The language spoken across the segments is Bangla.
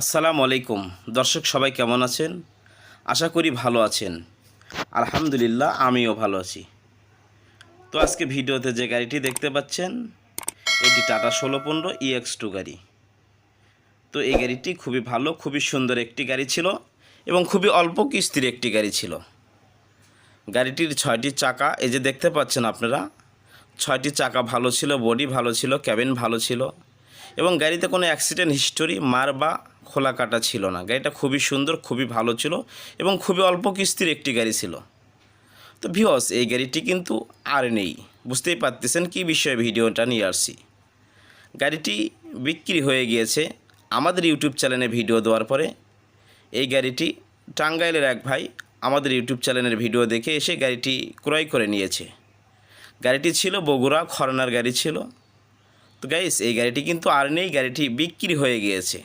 আসসালামু আলাইকুম। দর্শক সবাই কেমন আছেন? আশা করি ভালো আছেন। আলহামদুলিল্লাহ, আমিও ভালো আছি। তো আজকে ভিডিওতে যে গাড়িটি দেখতে পাচ্ছেন, এটি টাটা ষোলো পনেরো ইএক্স টু গাড়ি। তো এই গাড়িটি খুবই ভালো, খুবই সুন্দর একটি গাড়ি ছিল এবং খুবই অল্প কিস্তির একটি গাড়ি ছিল। গাড়িটির ছয়টি চাকা, এই যে দেখতে পাচ্ছেন আপনারা, ছয়টি চাকা ভালো ছিল, বডি ভালো ছিল ক্যাবিন ভালো ছিল এবং গাড়িতে কোনো অ্যাক্সিডেন্ট হিস্টোরি মার বা খোলা কাটা ছিল না। গাড়িটা খুবই সুন্দর, খুবই ভালো ছিল এবং খুবই অল্প কিস্তির একটি গাড়ি ছিল। তো ভিওস এই গাড়িটি কিন্তু আর নেই। বুঝতেই পারতেছেন কী বিষয়ে ভিডিওটা নিয়ে আসছি। গাড়িটি বিক্রি হয়ে গিয়েছে আমাদের ইউটিউব চ্যানেলে ভিডিও দেওয়ার পরে। এই গাড়িটি টাঙ্গাইলের এক ভাই আমাদের ইউটিউব চ্যানেলের ভিডিও দেখে এসে গাড়িটি ক্রয় করে নিয়েছে। গাড়িটি ছিল বগুড়া, খরনার গাড়ি ছিল। তো গাইস, এই গাড়িটি কিন্তু আর নেই, গাড়িটি বিক্রি হয়ে গিয়েছে।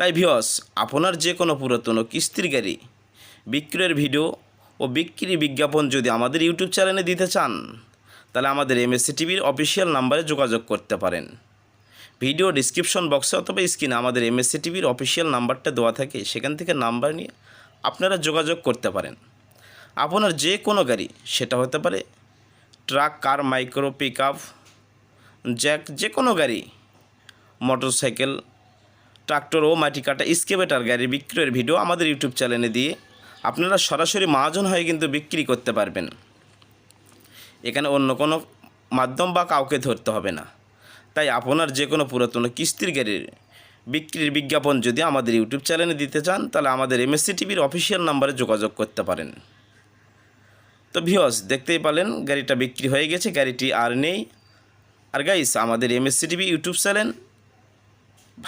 তাই ভিওস আপনার যে কোনো পুরাতন কিস্তির গাড়ি, বিক্রয়ের ভিডিও ও বিক্রি বিজ্ঞাপন যদি আমাদের ইউটিউব চ্যানেলে দিতে চান, তাহলে আমাদের এমএসসি টিভির অফিসিয়াল নাম্বারে যোগাযোগ করতে পারেন। ভিডিও ডিসক্রিপশন বক্সে অথবা স্ক্রিনে আমাদের এমএসসি টিভির অফিসিয়াল নাম্বারটা দেওয়া থাকে, সেখান থেকে নাম্বার নিয়ে আপনারা যোগাযোগ করতে পারেন। আপনার যে কোনো গাড়ি, সেটা হতে পারে truck, car, micro pick up jack যে কোনো গাড়ি, মোটরসাইকেল ট্রাক্টর ও মাটি কাটা স্কেবেটার গাড়ি বিক্রয়ের ভিডিও আমাদের ইউটিউব চ্যানেলে দিয়ে আপনারা সরাসরি মহাজন হয়ে কিন্তু বিক্রি করতে পারবেন। এখানে অন্য কোনো মাধ্যম বা কাউকে ধরতে হবে না। তাই আপনার যে কোনো পুরাতন কিস্তির গাড়ির বিক্রির বিজ্ঞাপন যদি আমাদের ইউটিউব চ্যানেলে দিতে চান, তাহলে আমাদের এমএসসি টিভির অফিসিয়াল নাম্বারে যোগাযোগ করতে পারেন। তো ভিওস দেখতেই পেলেন, গাড়িটা বিক্রি হয়ে গেছে, গাড়িটি আর নেই। আর গাইস আমাদের এমএসসি টিভি ইউটিউব চ্যানেল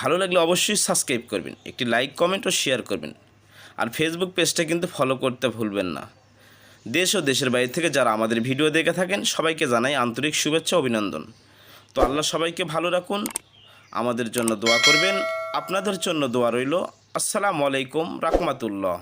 ভালো লাগলে অবশ্যই সাবস্ক্রাইব করবেন, একটি লাইক কমেন্ট ও শেয়ার করবেন। আর ফেসবুক পেজটা কিন্তু ফলো করতে ভুলবেন না। দেশ ও দেশের বাইরে থেকে যারা আমাদের ভিডিও দেখে থাকেন, সবাইকে জানাই আন্তরিক শুভেচ্ছা অভিনন্দন। তো আল্লাহ সবাইকে ভালো রাখুন, আমাদের জন্য দোয়া করবেন। আপনাদের জন্য দোয়া রইল, আসসালামু আলাইকুম, রাহমাতুল্লাহ।